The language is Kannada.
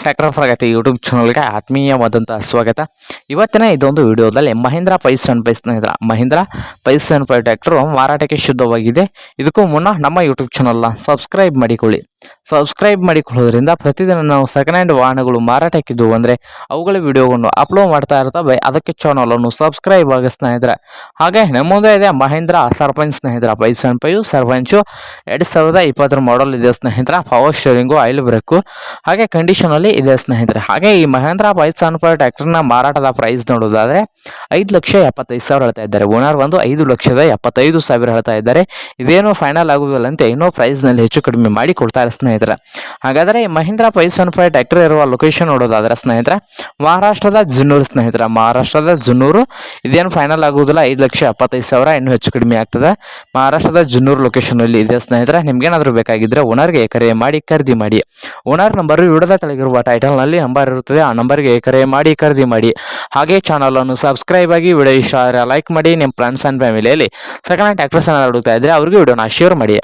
ಟ್ರ್ಯಾಕ್ಟರ್ ಪ್ರಗತಿ ಯೂಟ್ಯೂಬ್ ಚಾನಲ್ಗೆ ಆತ್ಮೀಯವಾದಂಥ ಸ್ವಾಗತ. ಇವತ್ತಿನ ಇದೊಂದು ವಿಡಿಯೋದಲ್ಲಿ ಮಹೇಂದ್ರ ಪೈಸ್ ಸೆವೆನ್ ಫೈವ್ ಸ್ನೇಹಿತರ Mahindra five seven five tractor ಮಾರಾಟಕ್ಕೆ ಶುದ್ಧವಾಗಿದೆ. ಇದಕ್ಕೂ ಮುನ್ನ ನಮ್ಮ ಯೂಟ್ಯೂಬ್ ಚಾನಲ್ನ ಸಬ್ಸ್ಕ್ರೈಬ್ ಮಾಡಿಕೊಳ್ಳಿ. ಸಬ್ಸ್ಕ್ರೈಬ್ ಮಾಡಿಕೊಳ್ಳೋದ್ರಿಂದ ಪ್ರತಿದಿನ ನಾವು ಸೆಕೆಂಡ್ ಹ್ಯಾಂಡ್ ವಾಹನಗಳು ಮಾರಾಟಕ್ಕಿದ್ದು ಅಂದರೆ ಅವುಗಳ ವಿಡಿಯೋವನ್ನು ಅಪ್ಲೋಡ್ ಮಾಡ್ತಾ ಇರ್ತವೆ. ಅದಕ್ಕೆ ಚಾನಲನ್ನು ಸಬ್ಸ್ಕ್ರೈಬ್ ಆಗಿ ಸ್ನೇಹಿತರೆ. ಹಾಗೆ ನಮ್ಮ ಮುಂದೆ ಇದೆ ಮಹೇಂದ್ರ ಸರ್ಪಂಚ್ ಸ್ನೇಹಿತರ. ಪೈಸ್ ಸೆವೆನ್ ಪೈಯು ಸರ್ಪಂಚು ಎರಡು ಸಾವಿರದ ಇಪ್ಪತ್ತರ ಮಾಡಲ್ ಇದೆ ಸ್ನೇಹಿತರ. ಪವರ್ ಸ್ಟೇರಿಂಗು ಆಯಿಲ್ ಬ್ರೇಕು ಹಾಗೆ ಕಂಡೀಷನಲ್ಲಿ ಇದೆ ಸ್ನೇಹಿತರೆ. ಹಾಗೆ ಈ ಮಹೇಂದ್ರ ಫೈವ್ ಸೆವೆನ್ ಫೋರ್ ಟ್ರ್ಯಾಕ್ಟರ್ನ ಮಾರಾಟದ ಪ್ರೈಸ್ ನೋಡೋದಾದರೆ ಐದು ಲಕ್ಷ ಎಪ್ಪತ್ತೈದು ಸಾವಿರ ಹೇಳ್ತಾ ಇದ್ದಾರೆ. ಓನರ್ ಒಂದು ಐದು ಲಕ್ಷದ ಎಪ್ಪತ್ತೈದು ಸಾವಿರ ಹೇಳ್ತಾ ಇದ್ದಾರೆ. ಇದೇನು ಫೈನಲ್ ಆಗುವುದಿಲ್ಲಂತೆ ಇನ್ನೂ ಪ್ರೈಸ್ನಲ್ಲಿ ಹೆಚ್ಚು ಕಡಿಮೆ ಮಾಡಿ ಕೊಡ್ತಾರೆ ಸ್ನೇಹಿತರೆ. ಹಾಗಾದರೆ ಈ Mahindra five seven five tractor ಇರುವ ಲೊಕೇಶನ್ ನೋಡೋದಾದರೆ ಸ್ನೇಹಿತರೆ, ಮಹಾರಾಷ್ಟ್ರದ ಜುನ್ನೂರು ಸ್ನೇಹಿತರೆ. ಮಹಾರಾಷ್ಟ್ರದ ಜುನ್ನೂರು, ಇದೇನು ಫೈನಲ್ ಆಗುವುದಿಲ್ಲ. ಐದು ಲಕ್ಷ ಎಪ್ಪತ್ತೈದು ಸಾವಿರ ಇನ್ನೂ ಹೆಚ್ಚು ಕಡಿಮೆ ಆಗ್ತದೆ. ಮಹಾರಾಷ್ಟ್ರದ ಜುನ್ನೂರು ಲೊಕೇಶನಲ್ಲಿ ಇದೆ ಸ್ನೇಹಿತರೆ. ನಿಮ್ಗೇನಾದರೂ ಬೇಕಾಗಿದ್ದರೆ ಓನರ್ಗೆ ಕರೆ ಮಾಡಿ, ಖರೀದಿ ಮಾಡಿ. ಓನರ್ ನಂಬರ್ ವಿಡದ ತೆಳಗಿರುವ ಟೈಟಲ್ನಲ್ಲಿ ನಂಬರ್ ಇರುತ್ತದೆ. ಆ ನಂಬರ್ಗೆ ಕರೆ ಮಾಡಿ, ಖರೀದಿ ಮಾಡಿ. ಹಾಗೆ ಚಾನಲನ್ನು ಸಬ್ಸ್ಕ್ರೈಬ್ ಆಗಿ ವಿಡಿಯೋ ಇಷ್ಟ ಲೈಕ್ ಮಾಡಿ ನಿಮ್ಮ ಫ್ರೆಂಡ್ಸ್ ಆ್ಯಂಡ್ ಫ್ಯಾಮಿಲಿಯಲ್ಲಿ ಸೆಕೆಂಡ್ ಹ್ಯಾಂಡ್ ಟ್ಯಾಕ್ಟರ್ಸ್ ಏನಾದ್ರು ಹುಡುಕ್ತಾ ಇದ್ದರೆ ಅವ್ರಿಗೆ ವಿಡಿಯೋನ ಶೇರ್ ಮಾಡಿ.